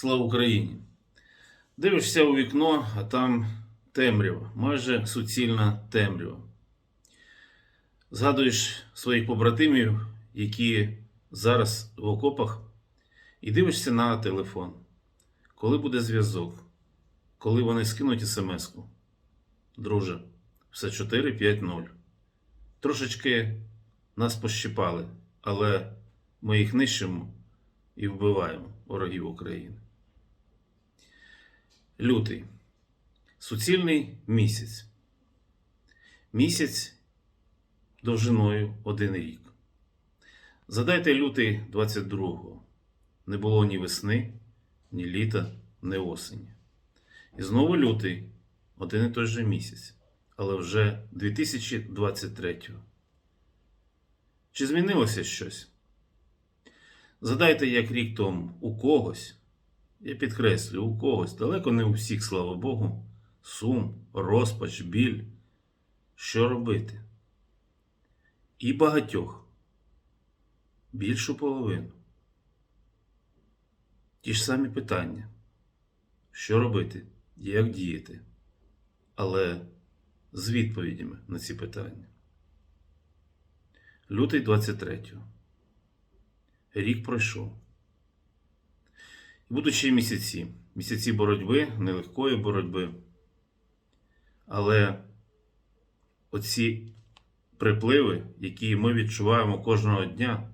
Слава Україні! Дивишся у вікно, а там темрява, майже суцільна темрява. Згадуєш своїх побратимів, які зараз в окопах, і дивишся на телефон. Коли буде зв'язок? Коли вони скинуть смс-ку? Друже, все 4-5-0. Трошечки нас пощипали, але ми їх нищимо і вбиваємо ворогів України. Лютий. Суцільний місяць. Місяць довжиною один рік. Задайте лютий 22-го. Не було ні весни, ні літа, ні осені. І знову лютий один і той же місяць, але вже 2023-го. Чи змінилося щось? Задайте, як рік тому, у когось, я підкреслю, у когось, далеко не у всіх, слава Богу, сум, розпач, біль. Що робити? І багатьох, більшу половину. Ті ж самі питання. Що робити, як діяти? Але з відповідями на ці питання. Лютий 23-го. Рік пройшов. Будуть ще місяці. Місяці боротьби, нелегкої боротьби. Але оці припливи, які ми відчуваємо кожного дня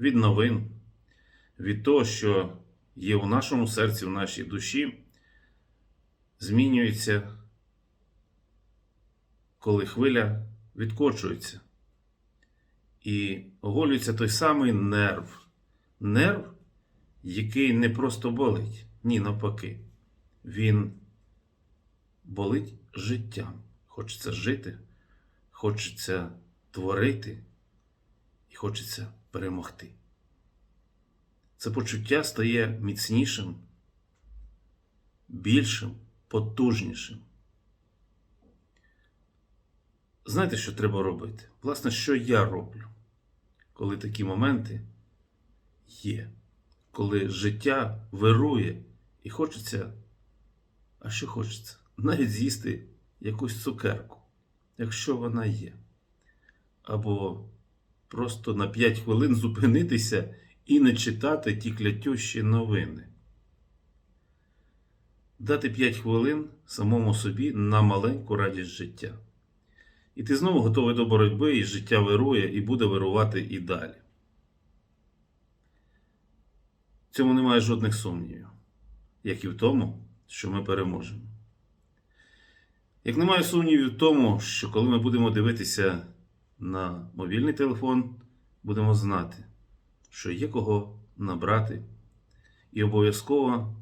від новин, від того, що є у нашому серці, в нашій душі, змінюються, коли хвиля відкочується. І оголюється той самий нерв. Нерв, який не просто болить, ні, навпаки. Він болить життям. Хочеться жити, хочеться творити і хочеться перемогти. Це почуття стає міцнішим, більшим, потужнішим. Знаєте, що треба робити? Власне, що я роблю, коли такі моменти є, коли життя вирує і хочеться, а що хочеться? Навіть з'їсти якусь цукерку, якщо вона є. Або просто на 5 хвилин зупинитися і не читати ті клятющі новини. Дати 5 хвилин самому собі на маленьку радість життя. І ти знову готовий до боротьби, і життя вирує, і буде вирувати і далі. В цьому немає жодних сумнівів, як і в тому, що ми переможемо. Як немає сумнівів в тому, що коли ми будемо дивитися на мобільний телефон, будемо знати, що є кого набрати, і обов'язково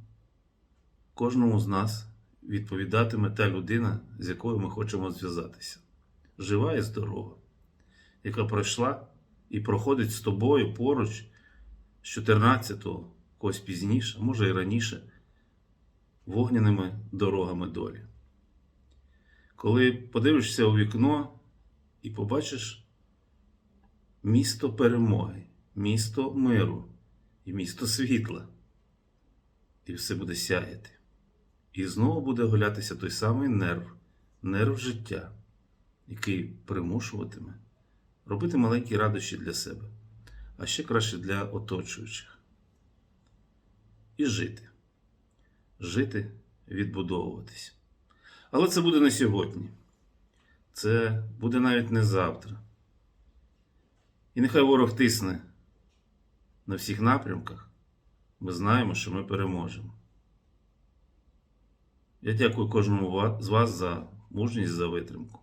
кожному з нас відповідатиме та людина, з якою ми хочемо зв'язатися жива і здорова, яка пройшла і проходить з тобою поруч з 14-го, когось пізніше, може і раніше, вогняними дорогами долі. Коли подивишся у вікно і побачиш місто перемоги, місто миру і місто світла, і все буде сяяти. І знову буде гулятися той самий нерв, нерв життя який примушуватиме робити маленькі радощі для себе, а ще краще для оточуючих. І жити. Жити, відбудовуватись. Але це буде не сьогодні. Це буде навіть не завтра. І нехай ворог тисне на всіх напрямках. Ми знаємо, що ми переможемо. Я дякую кожному з вас за мужність, за витримку.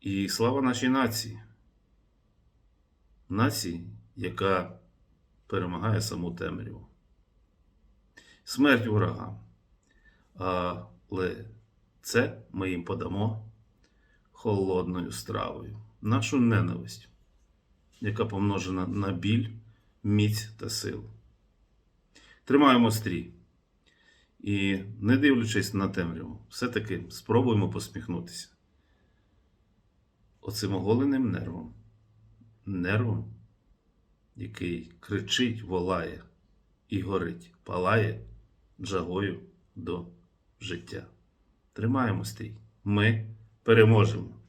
І слава нашій нації. Нації, яка перемагає саму темряву. Смерть ворогам. Але це ми їм подамо холодною стравою. Нашу ненависть, яка помножена на біль, міць та силу. Тримаємо стрій. І, не дивлячись на темряву, все-таки спробуємо посміхнутися оцим оголеним нервом, нервом, який кричить, волає і горить, палає джагою до життя. Тримаємо стрій. Ми переможемо.